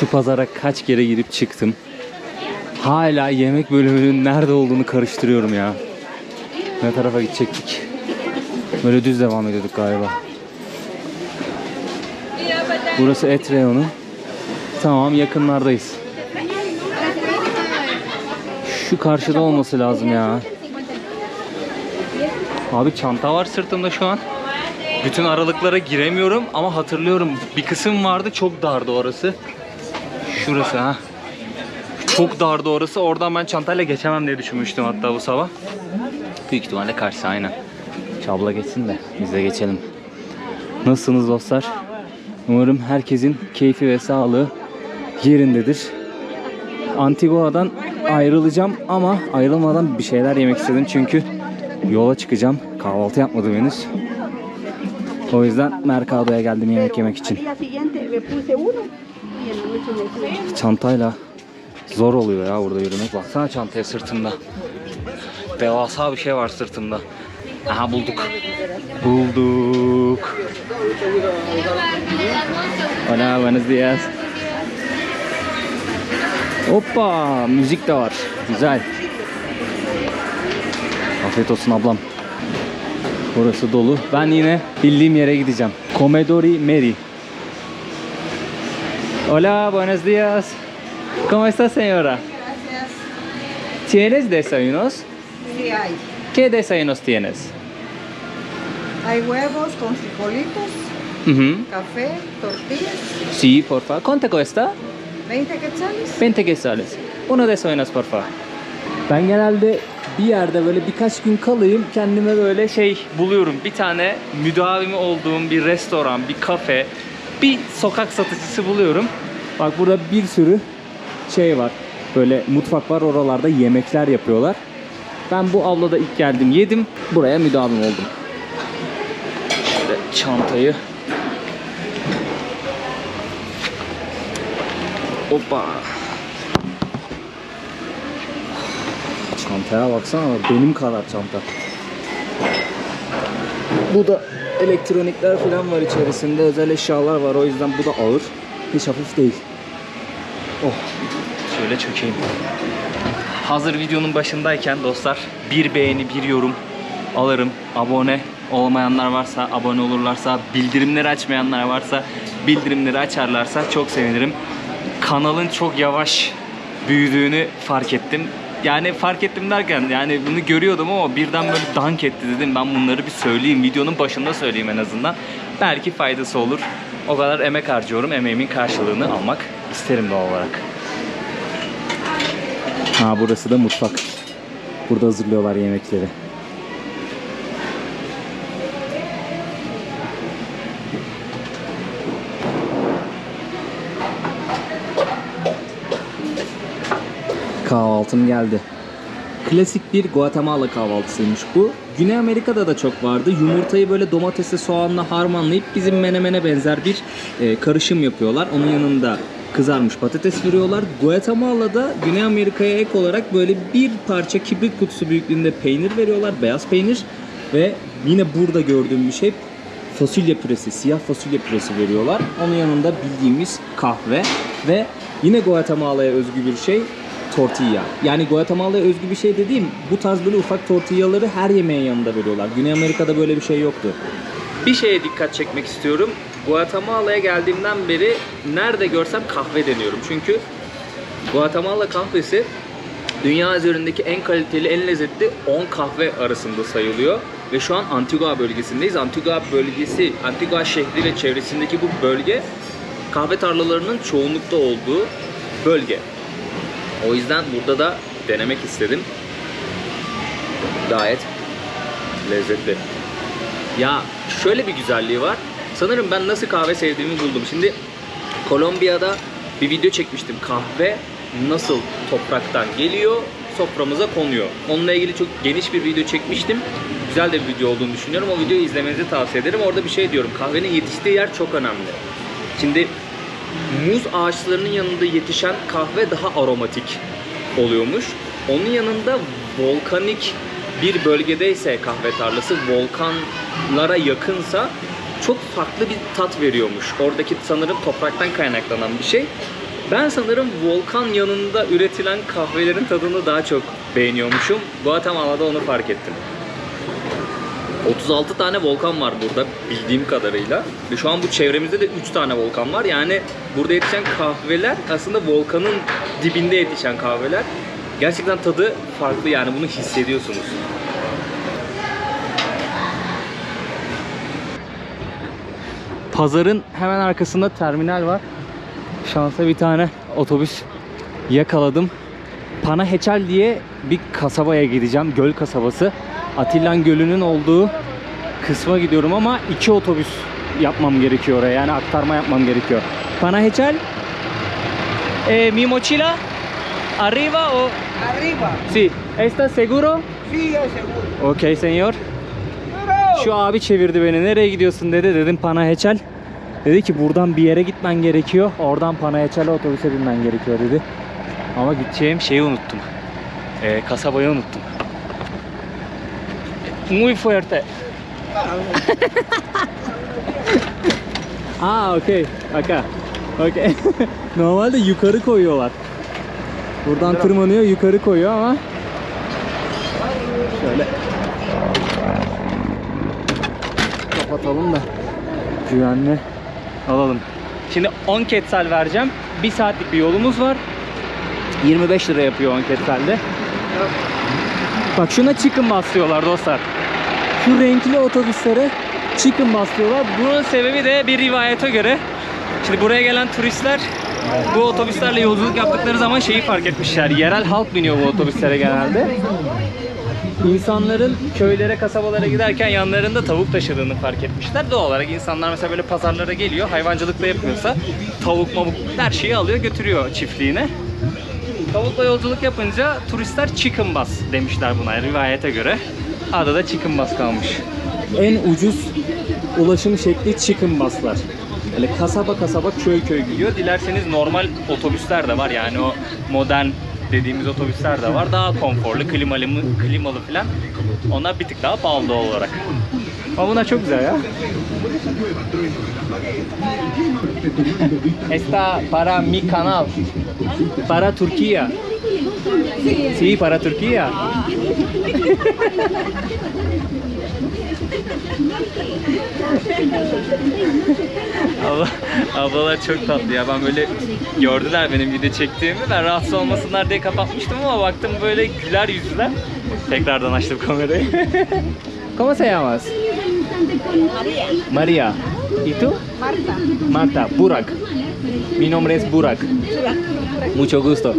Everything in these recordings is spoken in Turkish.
Şu pazara kaç kere girip çıktım. Hala yemek bölümünün nerede olduğunu karıştırıyorum ya. Ne tarafa gidecektik? Böyle düz devam ediyorduk galiba. Burası et reyonu. Tamam yakınlardayız. Şu karşıda olması lazım ya. Abi çanta var sırtımda şu an. Bütün aralıklara giremiyorum ama hatırlıyorum bir kısım vardı çok dardı orası. Şurası ha. Çok dardı orası. Oradan ben çantayla geçemem diye düşünmüştüm hatta bu sabah. Büyük ihtimalle karşı aynen. Çabla geçsin de biz de geçelim. Nasılsınız dostlar? Umarım herkesin keyfi ve sağlığı yerindedir. Antigua'dan ayrılacağım ama ayrılmadan bir şeyler yemek istedim çünkü yola çıkacağım. Kahvaltı yapmadım henüz. O yüzden Mercado'ya geldim yemek yemek için. Çantayla zor oluyor ya burada yürümek. Baksana çantaya sırtımda. Devasa bir şey var sırtımda. Aha bulduk. Bulduk. Hola, buenos días. Hoppa, müzik de var. Güzel. Afiyet olsun ablam. Burası dolu. Ben yine bildiğim yere gideceğim. Comedori Mary. Hola, buenos días. ¿Cómo está, señora? ¿Tienes desayunos? Sí hay. ¿Qué desayunos tienes? Hay huevos con frijolitos, Ujú. café, tortillas, Sí, por favor. ¿Cuánto cuesta? 20 quetzales. 20 quetzales. Uno desayunos, por favor. Ben genelde bir yerde böyle birkaç gün kalayım kendime böyle şey buluyorum. Bir tane müdavimi olduğum bir restoran, bir kafe, bir sokak satıcısı buluyorum. Bak burada bir sürü şey var. Böyle mutfak var oralarda yemekler yapıyorlar. Ben bu avlada ilk geldim yedim. Buraya müdavim oldum. Şöyle çantayı Hoppa. Çantaya baksana benim kadar çanta. Bu da elektronikler falan var içerisinde. Özel eşyalar var. O yüzden bu da ağır. Hiç hafif değil. Oh. Şöyle çökeyim. Hazır videonun başındayken dostlar bir beğeni bir yorum alırım. Abone olmayanlar varsa abone olurlarsa bildirimleri açmayanlar varsa bildirimleri açarlarsa çok sevinirim. Kanalın çok yavaş büyüdüğünü fark ettim. Yani fark ettim derken yani bunu görüyordum ama birden böyle dank etti dedim. Ben bunları bir söyleyeyim. Videonun başında söyleyeyim en azından. Belki faydası olur. O kadar emek harcıyorum. Emeğimin karşılığını almak isterim doğal olarak. Ha burası da mutfak. Burada hazırlıyorlar yemekleri. Kahvaltım geldi. Klasik bir Guatemala kahvaltısıymış bu. Güney Amerika'da da çok vardı. Yumurtayı böyle domatesle soğanla harmanlayıp bizim menemene benzer bir e, karışım yapıyorlar. Onun yanında kızarmış patates veriyorlar. Guatemala'da Güney Amerika'ya ek olarak böyle bir parça kibrit kutusu büyüklüğünde peynir veriyorlar. Beyaz peynir. Ve yine burada gördüğüm bir şey fasulye püresi, siyah fasulye püresi veriyorlar. Onun yanında bildiğimiz kahve ve yine Guatemala'ya özgü bir şey tortilla. Yani Guatemala'ya özgü bir şey dediğim bu tarz böyle ufak tortillaları her yemeğin yanında veriyorlar. Güney Amerika'da böyle bir şey yoktu. Bir şeye dikkat çekmek istiyorum. Guatemala'ya geldiğimden beri nerede görsem kahve deniyorum. Çünkü Guatemala kahvesi dünya üzerindeki en kaliteli, en lezzetli 10 kahve arasında sayılıyor. Ve şu an Antigua bölgesindeyiz. Antigua bölgesi, Antigua şehri ve çevresindeki bu bölge kahve tarlalarının çoğunlukta olduğu bölge. O yüzden burada da denemek istedim. Gayet lezzetli. Ya şöyle bir güzelliği var. Sanırım ben nasıl kahve sevdiğimi buldum. Şimdi Kolombiya'da bir video çekmiştim. Kahve nasıl topraktan geliyor, soframıza konuyor. Onunla ilgili çok geniş bir video çekmiştim. Güzel de bir video olduğunu düşünüyorum. O videoyu izlemenizi tavsiye ederim. Orada bir şey diyorum. Kahvenin yetiştiği yer çok önemli. Şimdi muz ağaçlarının yanında yetişen kahve daha aromatik oluyormuş. Onun yanında volkanik bir bölgedeyse kahve tarlası volkanlara yakınsa çok farklı bir tat veriyormuş. Oradaki sanırım topraktan kaynaklanan bir şey. Ben sanırım volkan yanında üretilen kahvelerin tadını daha çok beğeniyormuşum. Guatemala'da onu fark ettim. 36 tane volkan var burada bildiğim kadarıyla. Ve şu an bu çevremizde de 3 tane volkan var. Yani burada yetişen kahveler aslında volkanın dibinde yetişen kahveler. Gerçekten tadı farklı yani bunu hissediyorsunuz. Pazarın hemen arkasında terminal var. Şansa bir tane otobüs yakaladım. Panaheçel diye bir kasabaya gideceğim. Göl kasabası. Atilla'nın gölünün olduğu kısma gidiyorum ama iki otobüs yapmam gerekiyor oraya. Yani aktarma yapmam gerekiyor. Panaheçel eh, mi mochila arriba o Arriba. Sí. ¿Estás seguro? Sí, seguro. Okey senyor. Şu abi çevirdi beni. Nereye gidiyorsun dedi. Dedim Panaheçel. Dedi ki buradan bir yere gitmen gerekiyor. Oradan Panaheçel'e otobüse binmen gerekiyor dedi. Ama gideceğim şeyi unuttum. Ee, kasabayı unuttum. Muy fuerte. Aa okey. Aka. Okey. Normalde yukarı koyuyorlar. Buradan tırmanıyor yukarı koyuyor ama şöyle kapatalım da güvenli alalım. Şimdi 10 ketsel vereceğim. 1 saatlik bir yolumuz var. 25 lira yapıyor 10 ketselde. Bak şuna chicken bus diyorlar dostlar. Şu renkli otobüslere chicken bus diyorlar. Bunun sebebi de bir rivayete göre. Şimdi buraya gelen turistler bu otobüslerle yolculuk yaptıkları zaman şeyi fark etmişler. Yerel halk biniyor bu otobüslere genelde. İnsanların köylere, kasabalara giderken yanlarında tavuk taşıdığını fark etmişler. Doğal olarak insanlar mesela böyle pazarlara geliyor, hayvancılıkla yapmıyorsa tavuk mavuk her şeyi alıyor götürüyor çiftliğine. Tavukla yolculuk yapınca turistler chicken bus demişler buna rivayete göre. Adı da chicken bus kalmış. En ucuz ulaşım şekli chicken buslar. Böyle kasaba kasaba köy köy gidiyor. Dilerseniz normal otobüsler de var yani o modern dediğimiz otobüsler de var. Daha konforlu, klimalı, klimalı falan. Onlar bir tık daha pahalı olarak. Ama bunlar çok güzel ya. Esta para mi canal. Para Turquía. Sí, para Turquía. Abla, ablalar çok tatlı ya. Ben böyle gördüler benim video çektiğimi. Ben rahatsız olmasınlar diye kapatmıştım ama baktım böyle güler yüzlüler. Tekrardan açtım kamerayı. ¿Cómo se llamas? María. María. ¿Y tú? Marta. Marta, Burak. Mi nombre es Burak. Mucho gusto.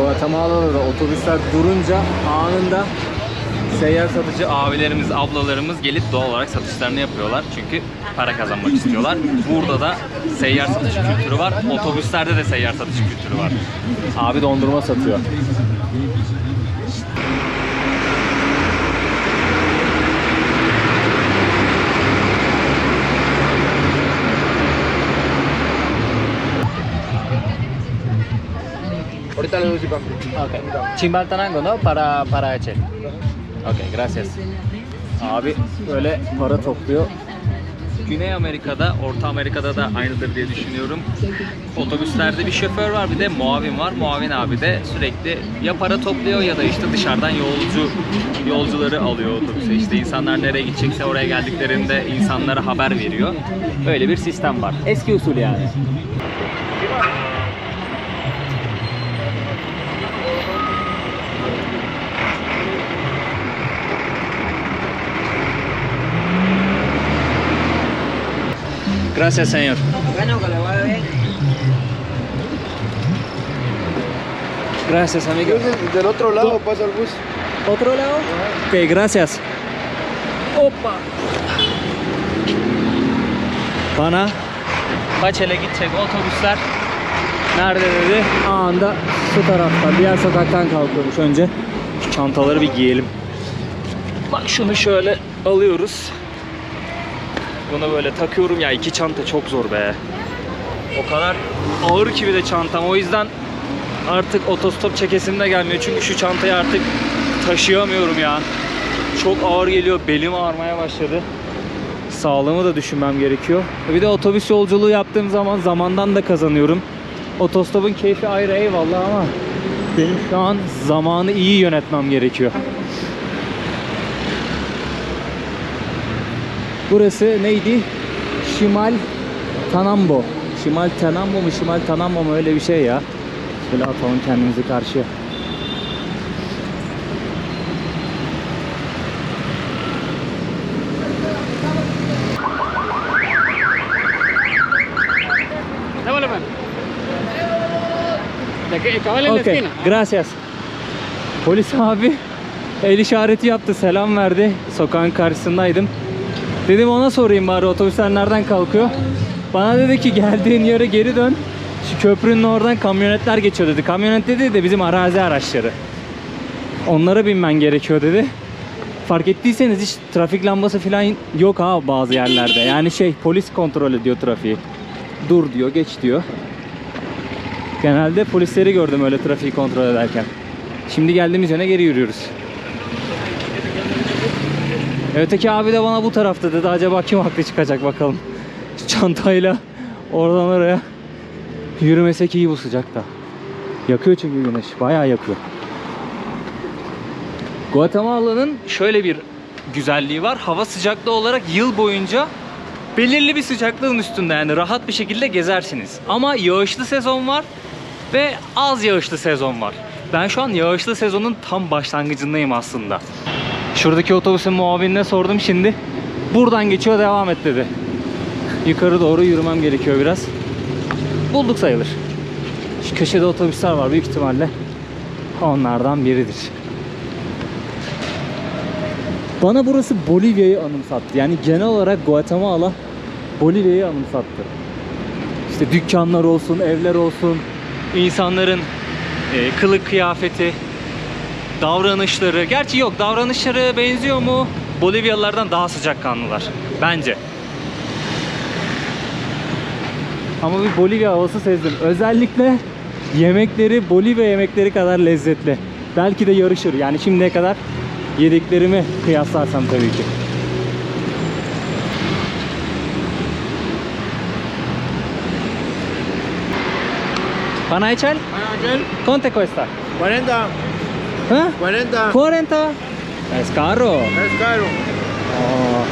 Guatemala'da da otobüsler durunca anında seyyar satıcı abilerimiz, ablalarımız gelip doğal olarak satışlarını yapıyorlar. Çünkü para kazanmak istiyorlar. Burada da seyyar satış kültürü var. Otobüslerde de seyyar satış kültürü var. Abi dondurma satıyor. Ahorita le doy. Okay. Chimbaltanango no? Para para Echel. Okay, gracias. Abi böyle para topluyor. Güney Amerika'da, Orta Amerika'da da aynıdır diye düşünüyorum. Otobüslerde bir şoför var, bir de muavin var. Muavin abi de sürekli ya para topluyor ya da işte dışarıdan yolcu yolcuları alıyor otobüse. İşte insanlar nereye gidecekse oraya geldiklerinde insanlara haber veriyor. Böyle bir sistem var. Eski usul yani. Gracias, señor. Bueno, que le vaya bien. Gracias, amigo. Del otro lado pasa el bus. ¿Otro lado? Ok, gracias. Hoppa. Bana Baçel'e gidecek otobüsler nerede dedi? Anında şu taraftan, diğer sokaktan kalkıyormuş önce. Şu çantaları bir giyelim. Bak şunu şöyle alıyoruz. Bunu böyle takıyorum ya iki çanta çok zor be. O kadar ağır ki bir de çantam. O yüzden artık otostop çekesim de gelmiyor. Çünkü şu çantayı artık taşıyamıyorum ya. Çok ağır geliyor. Belim ağrımaya başladı. sağlığımı da düşünmem gerekiyor. Bir de otobüs yolculuğu yaptığım zaman zamandan da kazanıyorum. Otostopun keyfi ayrı eyvallah ama benim şu an zamanı iyi yönetmem gerekiyor. Burası neydi? Şimal Tanambo. Şimal Tanambo mu Şimal Tanambo mu öyle bir şey ya. Şöyle atalım kendimizi karşıya. Okay, gracias. Polis abi el işareti yaptı, selam verdi. Sokağın karşısındaydım. Dedim ona sorayım bari otobüsler nereden kalkıyor. Bana dedi ki geldiğin yere geri dön. Şu köprünün oradan kamyonetler geçiyor dedi. Kamyonet dedi de bizim arazi araçları. Onlara binmen gerekiyor dedi. Fark ettiyseniz hiç trafik lambası falan yok ha bazı yerlerde. Yani şey polis kontrol ediyor trafiği. Dur diyor, geç diyor. Genelde polisleri gördüm öyle trafiği kontrol ederken. Şimdi geldiğimiz yöne geri yürüyoruz. Öteki abi de bana bu tarafta dedi. Acaba kim haklı çıkacak bakalım. Çantayla oradan oraya yürümesek iyi bu sıcakta. Yakıyor çünkü güneş. Bayağı yakıyor. Guatemala'nın şöyle bir güzelliği var. Hava sıcaklığı olarak yıl boyunca belirli bir sıcaklığın üstünde yani rahat bir şekilde gezersiniz. Ama yağışlı sezon var ve az yağışlı sezon var. Ben şu an yağışlı sezonun tam başlangıcındayım aslında. Şuradaki otobüsün muavinine sordum şimdi. Buradan geçiyor devam et dedi. Yukarı doğru yürümem gerekiyor biraz. Bulduk sayılır. Şu köşede otobüsler var büyük ihtimalle. Onlardan biridir. Bana burası Bolivya'yı anımsattı. Yani genel olarak Guatemala Bolivya'yı anımsattı. İşte dükkanlar olsun, evler olsun, insanların e, kılık kıyafeti, davranışları. Gerçi yok davranışları benziyor mu? Bolivyalılardan daha sıcakkanlılar bence. Ama bir Bolivya havası sezdim. Özellikle yemekleri Bolivya yemekleri kadar lezzetli. Belki de yarışır. Yani şimdiye kadar yediklerimi kıyaslarsam tabii ki. Pana echar? ¿Cuánto cuesta? 40, ¿Ah? 40. 40. Es caro. Es caro. Aa.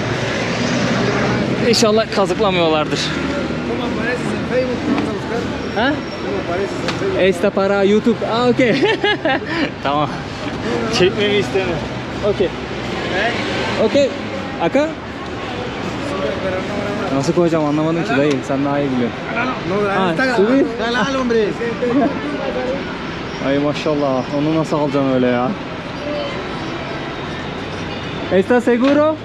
İnşallah kazıklamıyorlardır. Ha? Esta para YouTube. Aa okey. tamam. Çekmemi istemiyor. Okey. ¿Eh? Okey. Aka? Nasıl koyacağım anlamadım ki dayı. Sen daha iyi biliyorsun. No, Ah. Dale, dale, hombre. Ay maşallah. Onu nasıl alacaksın öyle ya? ¿Está seguro?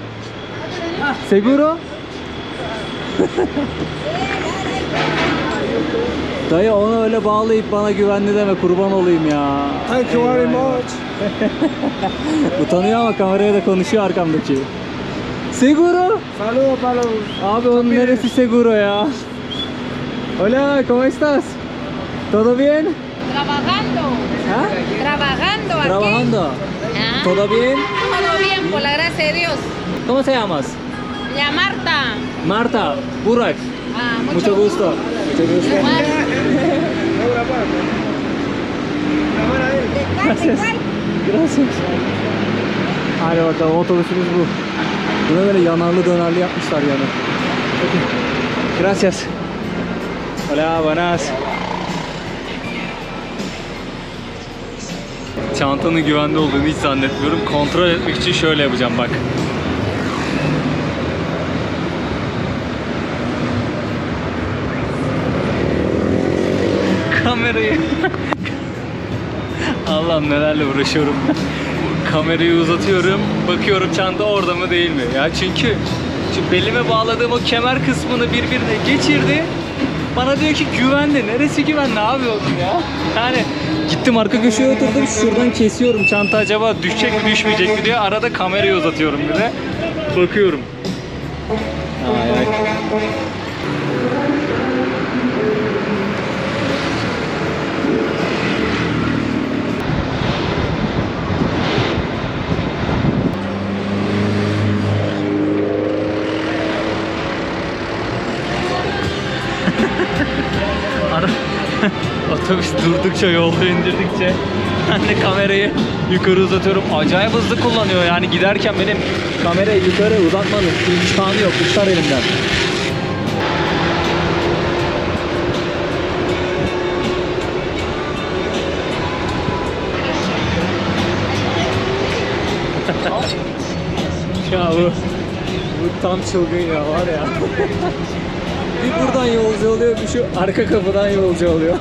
¿Seguro? Dayı onu öyle bağlayıp bana güvenli deme kurban olayım ya. Thank you very much. Utanıyor ama kameraya da konuşuyor arkamdaki. Seguro? Saludos para. Abi onun neresi seguro ya? Hola, ¿cómo estás? ¿Todo bien? Trabajando, ¿Ah? trabajando aquí. Trabajando. Ah, ¿Todo bien? Todo bien, por la gracia de Dios. ¿Cómo se llamas? Ya Marta. Marta, Burak. Ah, Mucho gusto. Mucho gusto. Grabar a él. Gracias. Gracias. Hadi bakalım otobüsümüz bu. Buna böyle yanarlı dönerli yapmışlar yani. Peki. Gracias. Hola, buenas. Çantanın güvende olduğunu hiç zannetmiyorum. Kontrol etmek için şöyle yapacağım bak. Kamerayı Allah'ım nelerle uğraşıyorum. Kamerayı uzatıyorum. Bakıyorum çanta orada mı değil mi? Ya çünkü şu belime bağladığım o kemer kısmını birbirine geçirdi. Bana diyor ki güvende. Neresi güven? Ne yapıyorsun ya? Yani gittim arka köşeye oturdum. Şuradan kesiyorum. Çanta acaba düşecek mi düşmeyecek mi diye. Arada kamerayı uzatıyorum bir de. Bakıyorum. Ay ay. Durdukça yolda indirdikçe ben de kamerayı yukarı uzatıyorum. Acayip hızlı kullanıyor yani giderken benim kamerayı yukarı uzatmanın imkanı yok. Uçar elimden. ya bu, bu tam çılgın ya var ya. bir buradan yolcu oluyor bir şu arka kapıdan yolcu oluyor.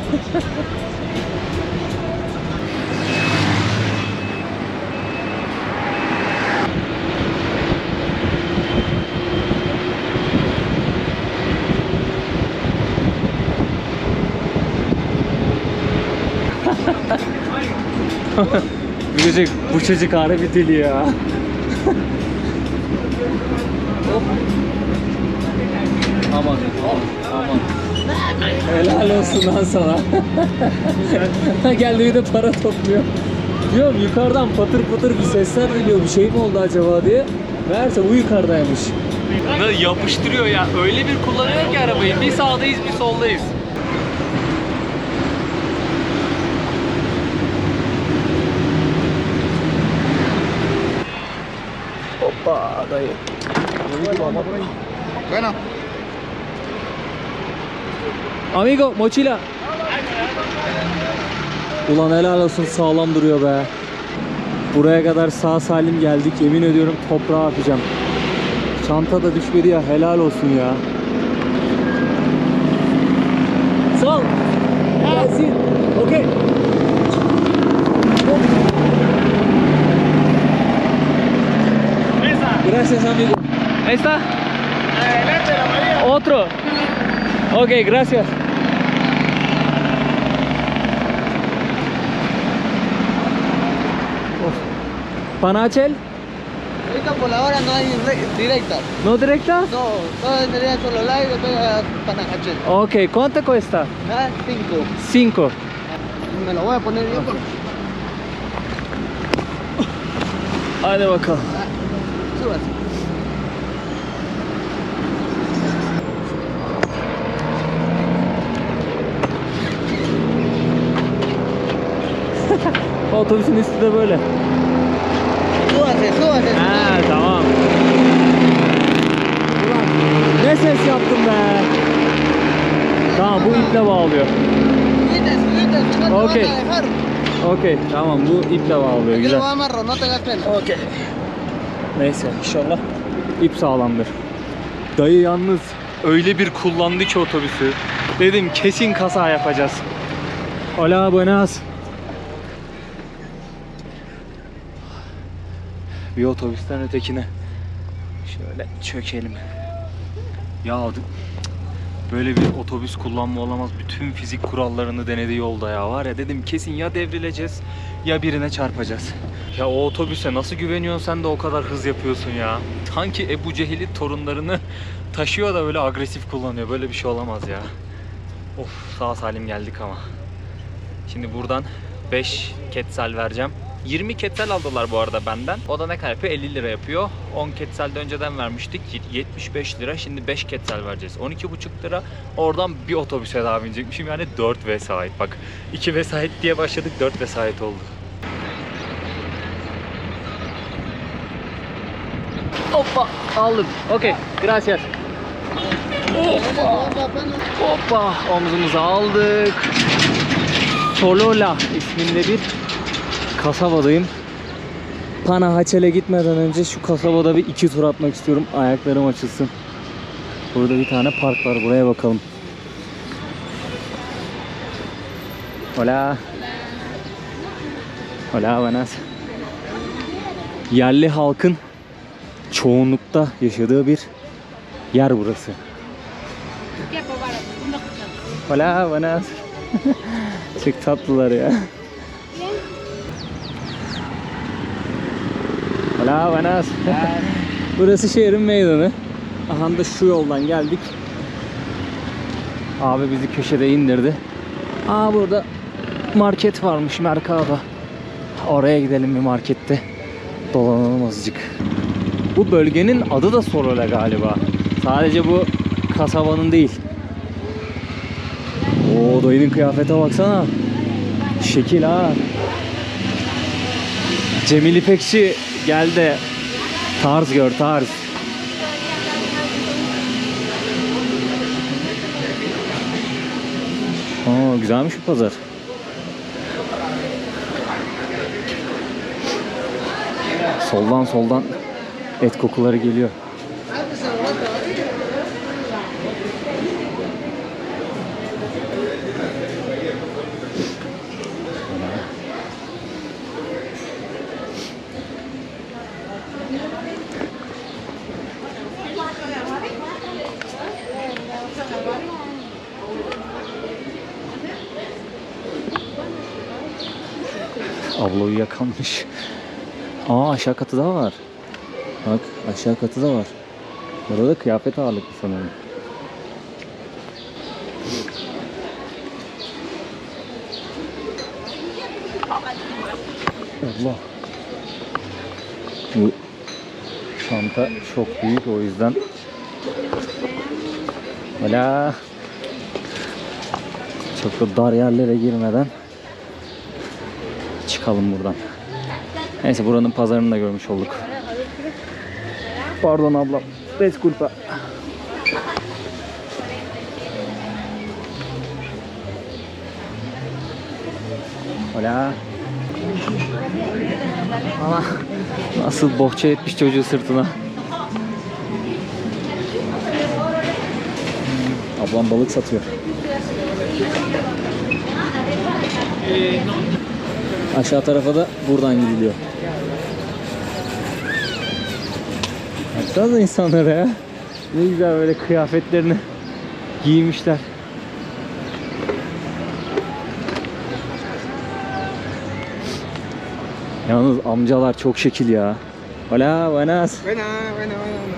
bu çocuk, bu çocuk harbi deli ya. Aman, aman. Helal olsun lan sana. Geldi bir de para topluyor. Diyorum yukarıdan patır patır bir sesler geliyor. Bir şey mi oldu acaba diye. Meğerse bu yukarıdaymış. Yapıştırıyor ya. Öyle bir kullanıyor ki arabayı. Bir sağdayız bir soldayız. Dayı. Bueno. Amigo mochila. Ulan helal olsun sağlam duruyor be. Buraya kadar sağ salim geldik. Yemin ediyorum toprağa atacağım. Çanta da düşmedi ya helal olsun ya. Gracias amigo. Ahí está. Otro. Ok, gracias. ¿Panachel? Ahorita por la hora no hay re- directas. ¿No directa? No, todo tendría solo live, todo a Panajachel. Ok, ¿cuánto cuesta? Ah, cinco. Cinco. Me lo voy a poner bien porque Hadi bakalım. súbase. Otobüsün üstü de böyle. Súbase, súbase. Ha tamam. Ulan ne ses yaptım be. Tamam bu iple bağlıyor. Quítese, quítese, si no te Ok. van a dejar. Okey tamam bu iple bağlıyor güzel. Okey. Neyse inşallah ip sağlamdır. Dayı yalnız öyle bir kullandı ki otobüsü. Dedim kesin kaza yapacağız. Hola buenas. Bir otobüsten ötekine. Şöyle çökelim. Ya böyle bir otobüs kullanma olamaz. Bütün fizik kurallarını denedi yolda ya. Var ya dedim kesin ya devrileceğiz ya birine çarpacağız. Ya o otobüse nasıl güveniyorsun sen de o kadar hız yapıyorsun ya. Sanki Ebu Cehil'in torunlarını taşıyor da öyle agresif kullanıyor. Böyle bir şey olamaz ya. Of sağ salim geldik ama. Şimdi buradan 5 ketsel vereceğim. 20 ketsel aldılar bu arada benden. O da ne kadar yapıyor? 50 lira yapıyor. 10 ketsel de önceden vermiştik. 75 lira. Şimdi 5 ketsel vereceğiz. 12,5 lira. Oradan bir otobüse daha binecekmişim. Yani 4 vesait. Bak 2 vesait diye başladık. 4 vesait oldu. Hoppa aldım. Okey. Gracias. Hoppa. Hoppa. Omzumuza aldık. Solola isminde bir kasabadayım. Panahaçel'e gitmeden önce şu kasabada bir iki tur atmak istiyorum. Ayaklarım açılsın. Burada bir tane park var. Buraya bakalım. Hola. Hola, buenas. Yerli halkın çoğunlukta yaşadığı bir yer burası. Hola, buenas. Çok tatlılar ya. Hola, buenas. Burası şehrin meydanı. Aha da şu yoldan geldik. Abi bizi köşede indirdi. Aa burada market varmış Mercado. Oraya gidelim bir markette. Dolanalım azıcık. Bu bölgenin adı da Sorola galiba. Sadece bu kasabanın değil. Oo dayının kıyafete baksana. Şekil ha. Cemil İpekçi gel de tarz gör tarz. Oo güzelmiş bu pazar. Soldan soldan et kokuları geliyor. Abla uyuyakalmış. Aa aşağı katı da var. Bak aşağı katı da var. Burada da kıyafet ağırlıklı sanırım. Allah. Bu çanta çok büyük o yüzden. Hala çok da dar yerlere girmeden çıkalım buradan. Neyse buranın pazarını da görmüş olduk. Pardon abla. Desculpa. Hola. Ama nasıl bohça etmiş çocuğu sırtına. Ablam balık satıyor. Aşağı tarafa da buradan gidiliyor. Baksanıza insanlara ya. Ne güzel böyle kıyafetlerini giymişler. Yalnız amcalar çok şekil ya. Hola, buenas. Buena, buena, buena.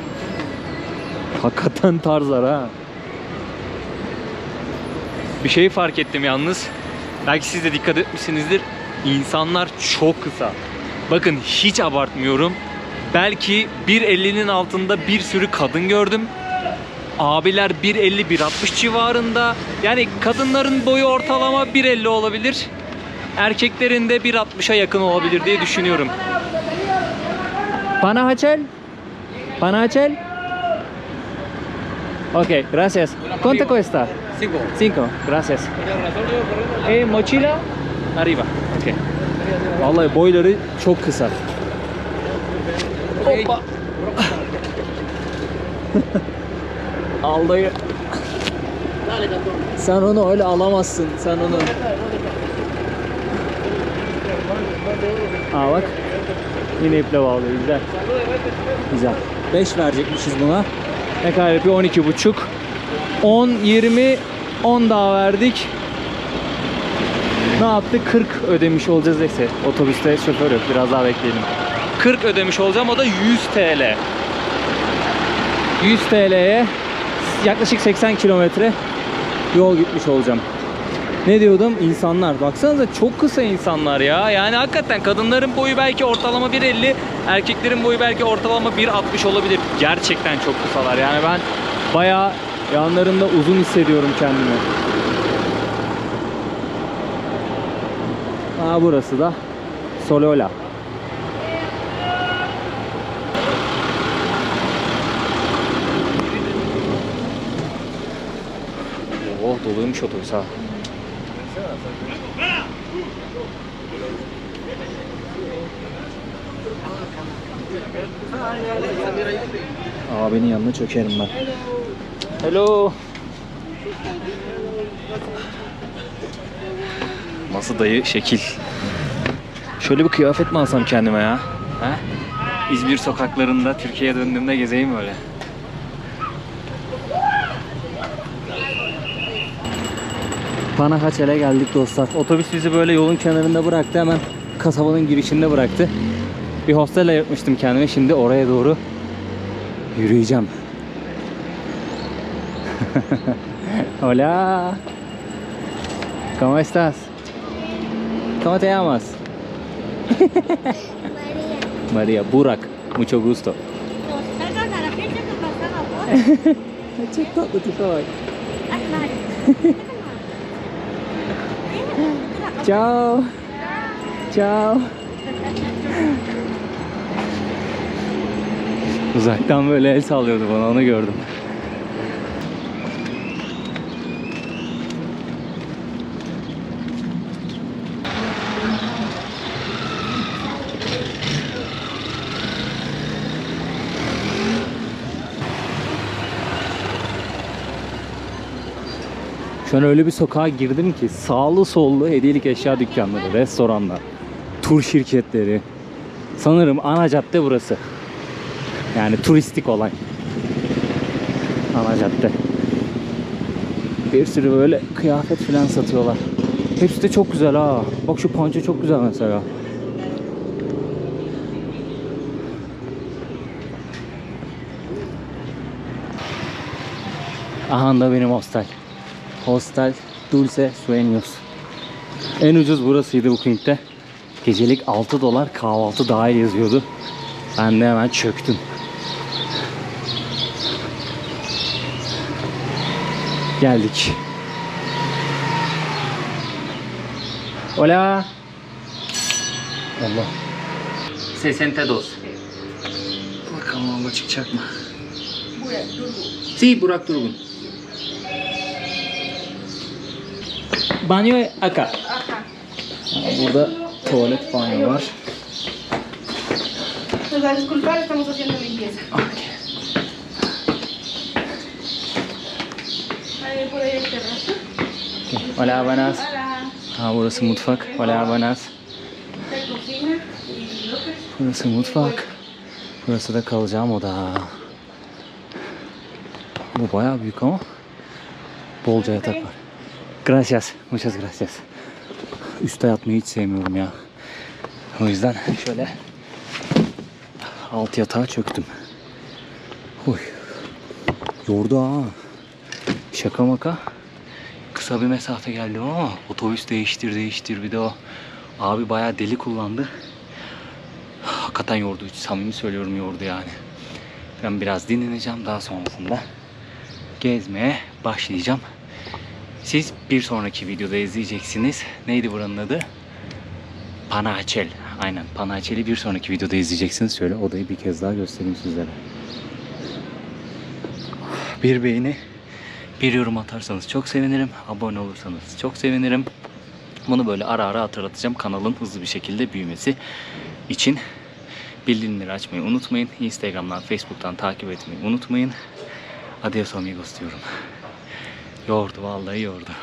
Hakikaten tarzlar ha. Bir şey fark ettim yalnız. Belki siz de dikkat etmişsinizdir. İnsanlar çok kısa. Bakın hiç abartmıyorum. Belki 1.50'nin altında bir sürü kadın gördüm. Abiler 1.50-1.60 civarında. Yani kadınların boyu ortalama 1.50 olabilir. Erkeklerin de 1.60'a yakın olabilir diye düşünüyorum. Bana haçel. Bana haçel. Ok, gracias. ¿Cuánto cuesta? Cinco. Cinco, gracias. E mochila arriba. Okay. Vallahi boyları çok kısa. Hoppa. Al dayı. Sen onu öyle alamazsın. Sen onu. Aa bak. Yine iple bağlıyor. Güzel. Güzel. 5 verecekmişiz buna. Ne kadar yapıyor? 12 buçuk. 10, 20, 10 daha verdik. Ne yaptı? 40 ödemiş olacağız neyse. Otobüste şoför yok. Biraz daha bekleyelim. 40 ödemiş olacağım. O da 100 TL. 100 TL'ye yaklaşık 80 kilometre yol gitmiş olacağım. Ne diyordum? İnsanlar. Baksanıza çok kısa insanlar ya. Yani hakikaten kadınların boyu belki ortalama 1.50, erkeklerin boyu belki ortalama 1.60 olabilir. Gerçekten çok kısalar. Yani ben bayağı yanlarında uzun hissediyorum kendimi. Aa burası da Solola. Oh doluymuş otobüs ha. Abinin yanına çökerim ben. Hello. Nasıl dayı şekil. Şöyle bir kıyafet mi alsam kendime ya? He? İzmir sokaklarında Türkiye'ye döndüğümde gezeyim böyle. Panakaçel'e geldik dostlar. Otobüs bizi böyle yolun kenarında bıraktı. Hemen kasabanın girişinde bıraktı. Bir hostel ayırtmıştım kendime. Şimdi oraya doğru yürüyeceğim. Hola. ¿Cómo estás? ¿Cómo te llamas? María. Burak. Mucho gusto. Çok tatlı tipe bak. Ciao. Ciao. Uzaktan böyle el sallıyordu bana onu gördüm. Şu an öyle bir sokağa girdim ki sağlı sollu hediyelik eşya dükkanları, restoranlar, tur şirketleri. Sanırım ana cadde burası. Yani turistik olan. Ana cadde. Bir sürü böyle kıyafet falan satıyorlar. Hepsi de çok güzel ha. Bak şu panço çok güzel mesela. Aha da benim hostel. Hostel Dulce Sueños. En ucuz burasıydı Booking'de. Gecelik 6 dolar kahvaltı dahil yazıyordu. Ben de hemen çöktüm. Geldik. Hola. Allah. 62. Bakalım abla çıkacak mı? Sí, Burak Durgun. Banyo acá. Burada tuvalet banyo var. Hola, buenas. Hola. Ha burası mutfak. Hola, López. Burası mutfak. Burası da kalacağım oda. Bu bayağı büyük ama bolca yatak var. Gracias. Muchas gracias. Üste yatmayı hiç sevmiyorum ya. O yüzden şöyle alt yatağa çöktüm. Huy. Yordu ha. Şaka maka. Kısa bir mesafe geldim ama otobüs değiştir değiştir bir de o. Abi bayağı deli kullandı. Hakikaten yordu. Samimi söylüyorum yordu yani. Ben biraz dinleneceğim. Daha sonrasında gezmeye başlayacağım. Siz bir sonraki videoda izleyeceksiniz. Neydi buranın adı? Panachel. Aynen Panachel'i bir sonraki videoda izleyeceksiniz. Şöyle odayı bir kez daha göstereyim sizlere. Bir beğeni, bir yorum atarsanız çok sevinirim. Abone olursanız çok sevinirim. Bunu böyle ara ara hatırlatacağım kanalın hızlı bir şekilde büyümesi için. Bildirimleri açmayı unutmayın. Instagram'dan, Facebook'tan takip etmeyi unutmayın. Adios amigos diyorum. Yordu vallahi yordu.